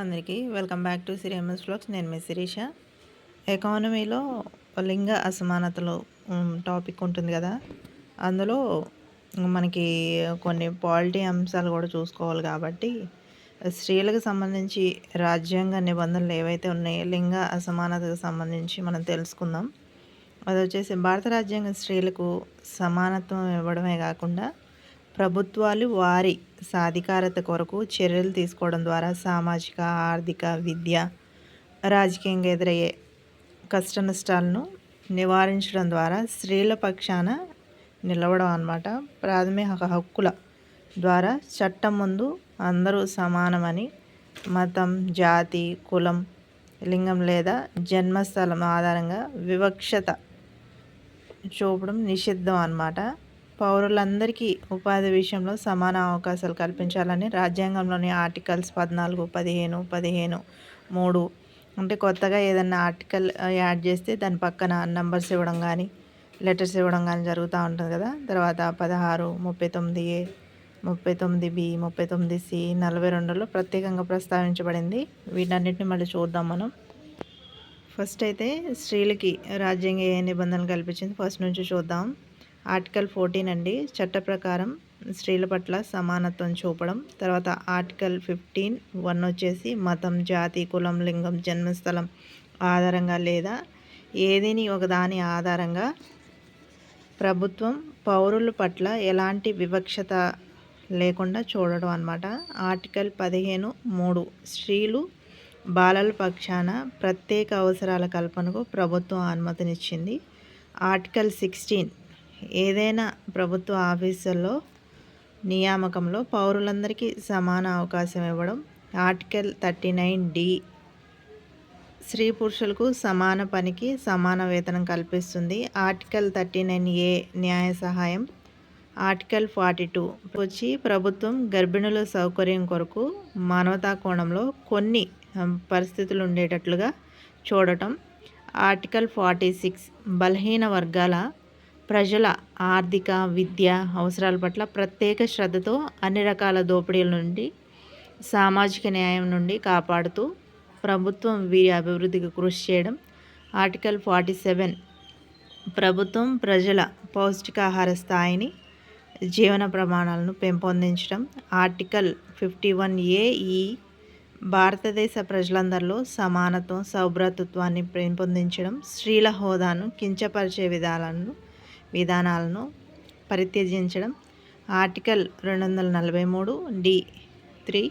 అందరికీ welcome back to సిరియమస్ blogs. నేను మీ శిరీష. ఎకానమీలో లింగ అసమానతలు టాపిక్ ఉంటుంది కదా. అందులో మనకి కొన్ని పాలిటీ అంశాలు కూడా చూసుకోవాలి కాబట్టి స్త్రీలకు సంబంధించి రాజ్యాంగ నిబంధనలు ఏవైతే ఉన్నాయో లింగ అసమానతకు సంబంధించి మనం తెలుసుకుందాం. అది వచ్చేసి భారత రాజ్యాంగం స్త్రీలకు సమానత్వం ఇవ్వడమే కాకుండా ప్రభుత్వాలు వారి సాధికారత కొరకు చర్యలు తీసుకోవడం ద్వారా సామాజిక ఆర్థిక విద్య రాజకీయంగా ఎదురయ్యే కష్ట నష్టాలను నివారించడం ద్వారా స్త్రీల పక్షాన నిలవడం అన్నమాట. ప్రాథమిక హక్కుల ద్వారా చట్టం ముందు అందరూ సమానమని మతం జాతి కులం లింగం లేదా జన్మస్థలం ఆధారంగా వివక్షత చూపడం నిషిద్ధం అన్నమాట. పౌరులందరికీ ఉపాధి విషయంలో సమాన అవకాశాలు కల్పించాలని రాజ్యాంగంలోని ఆర్టికల్స్ పద్నాలుగు పదిహేను పదిహేను మూడు. అంటే కొత్తగా ఏదన్నా ఆర్టికల్ యాడ్ చేస్తే దాని పక్కన నంబర్స్ ఇవ్వడం కానీ లెటర్స్ ఇవ్వడం కానీ జరుగుతూ ఉంటుంది కదా. తర్వాత పదహారు ముప్పై తొమ్మిది ఏ ముప్పై తొమ్మిది బి ముప్పై తొమ్మిది సి నలభై రెండులో ప్రత్యేకంగా ప్రస్తావించబడింది. వీటన్నిటిని మళ్ళీ చూద్దాం మనం. ఫస్ట్ అయితే స్త్రీలకి రాజ్యాంగ ఏ నిబంధనలు కల్పించింది ఫస్ట్ నుంచి చూద్దాం. ఆర్టికల్ ఫోర్టీన్ అండి. చట్ట ప్రకారం స్త్రీల పట్ల సమానత్వం చూపడం. తర్వాత ఆర్టికల్ ఫిఫ్టీన్ వన్ వచ్చేసి మతం జాతి కులం లింగం జన్మస్థలం ఆధారంగా లేదా ఏదిని ఒకదాని ఆధారంగా ప్రభుత్వం పౌరుల పట్ల ఎలాంటి వివక్షత లేకుండా చూడడం అనమాట ఆర్టికల్ పదిహేను మూడు స్త్రీలు బాలల పక్షాన ప్రత్యేక అవసరాల కల్పనకు ప్రభుత్వం అనుమతినిచ్చింది. ఆర్టికల్ సిక్స్టీన్ ఏదైనా ప్రభుత్వ ఆఫీసుల్లో నియామకంలో పౌరులందరికీ సమాన అవకాశం ఇవ్వడం ఆర్టికల్ థర్టీ నైన్ డి స్త్రీ పురుషులకు సమాన పనికి సమాన వేతనం కల్పిస్తుంది. ఆర్టికల్ థర్టీ నైన్ ఏ న్యాయ సహాయం ఆర్టికల్ ఫార్టీ టూ వచ్చి ప్రభుత్వం గర్భిణుల సౌకర్యం కొరకు మానవతా కోణంలో కొన్ని పరిస్థితులు ఉండేటట్లుగా చూడటం. ఆర్టికల్ ఫార్టీ సిక్స్ బలహీన వర్గాల ప్రజల ఆర్థిక విద్య అవసరాల పట్ల ప్రత్యేక శ్రద్ధతో అన్ని రకాల దోపిడీల నుండి సామాజిక న్యాయం నుండి కాపాడుతూ ప్రభుత్వం వీరి అభివృద్ధికి కృషి చేయడం. ఆర్టికల్ ఫార్టీ సెవెన్ ప్రభుత్వం ప్రజల పౌష్టికాహార స్థాయిని జీవన ప్రమాణాలను పెంపొందించడం. ఆర్టికల్ ఫిఫ్టీ వన్ ఏ ఈ భారతదేశ ప్రజలందరిలో సమానత్వం సౌభ్రతత్వాన్ని పెంపొందించడం. స్త్రీల హోదాను కించపరిచే విధానాలను విధానాలను పరిత్యజించడం. ఆర్టికల్ రెండు వందల నలభై మూడు డి త్రీ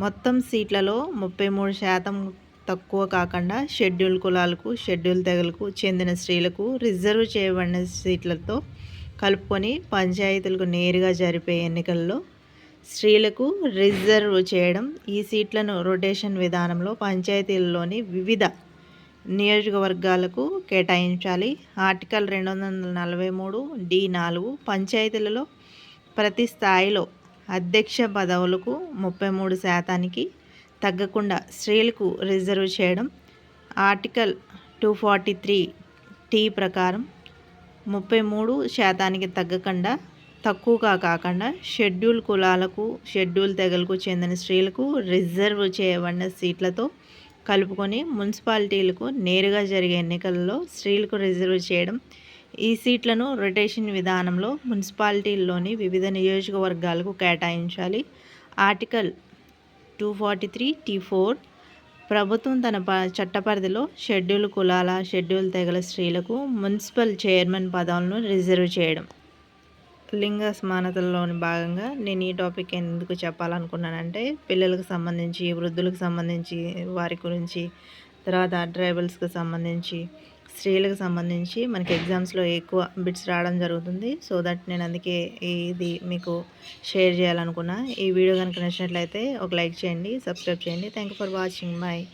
మొత్తం సీట్లలో ముప్పై మూడు శాతం తక్కువ కాకుండా షెడ్యూల్ కులాలకు షెడ్యూల్ తెగలకు చెందిన స్త్రీలకు రిజర్వ్ చేయబడిన సీట్లతో కలుపుకొని పంచాయతీలకు నేరుగా జరిపే ఎన్నికల్లో స్త్రీలకు రిజర్వ్ చేయడం. ఈ సీట్లను రొటేషన్ విధానంలో పంచాయతీలలోని వివిధ నియోజకవర్గాలకు కేటాయించాలి. ఆర్టికల్ రెండు వందల నలభై మూడు డి నాలుగు పంచాయతీలలో ప్రతి స్థాయిలో అధ్యక్ష పదవులకు ముప్పై మూడు శాతానికి తగ్గకుండా స్త్రీలకు రిజర్వ్ చేయడం article two forty three T ప్రకారం ముప్పై మూడు శాతానికి తగ్గకుండా తక్కువగా కాకుండా షెడ్యూల్ కులాలకు షెడ్యూల్ తెగలకు చెందిన స్త్రీలకు రిజర్వ్ చేయబడిన సీట్లతో కలుపుకొని మున్సిపాలిటీలకు నేరుగా జరిగే ఎన్నికల్లో స్త్రీలకు రిజర్వ్ చేయడం ఈ సీట్లను రొటేషన్ విధానంలో మున్సిపాలిటీల్లోని వివిధ నియోజకవర్గాలకు కేటాయించాలి. Article two forty three T four ప్రభుత్వం తన ప చట్టపరిధిలో షెడ్యూల్ కులాల షెడ్యూల్ తెగల స్త్రీలకు మున్సిపల్ చైర్మన్ పదవులను రిజర్వ్ చేయడం. లింగ సమానతల్లోని భాగంగా నేను ఈ టాపిక్ ఎందుకు చెప్పాలనుకున్నానంటే పిల్లలకు సంబంధించి వృద్ధులకు సంబంధించి వారి గురించి తర్వాత ట్రైబల్స్కి సంబంధించి స్త్రీలకు సంబంధించి మనకి ఎగ్జామ్స్లో ఎక్కువ బిట్స్ రావడం జరుగుతుంది. సో దట్ నేను అందుకే ఇది మీకు షేర్ చేయాలనుకున్నా. ఈ వీడియో కనుక నచ్చినట్లయితే ఒక లైక్ చేయండి సబ్స్క్రైబ్ చేయండి. Thank for watching. బాయ్.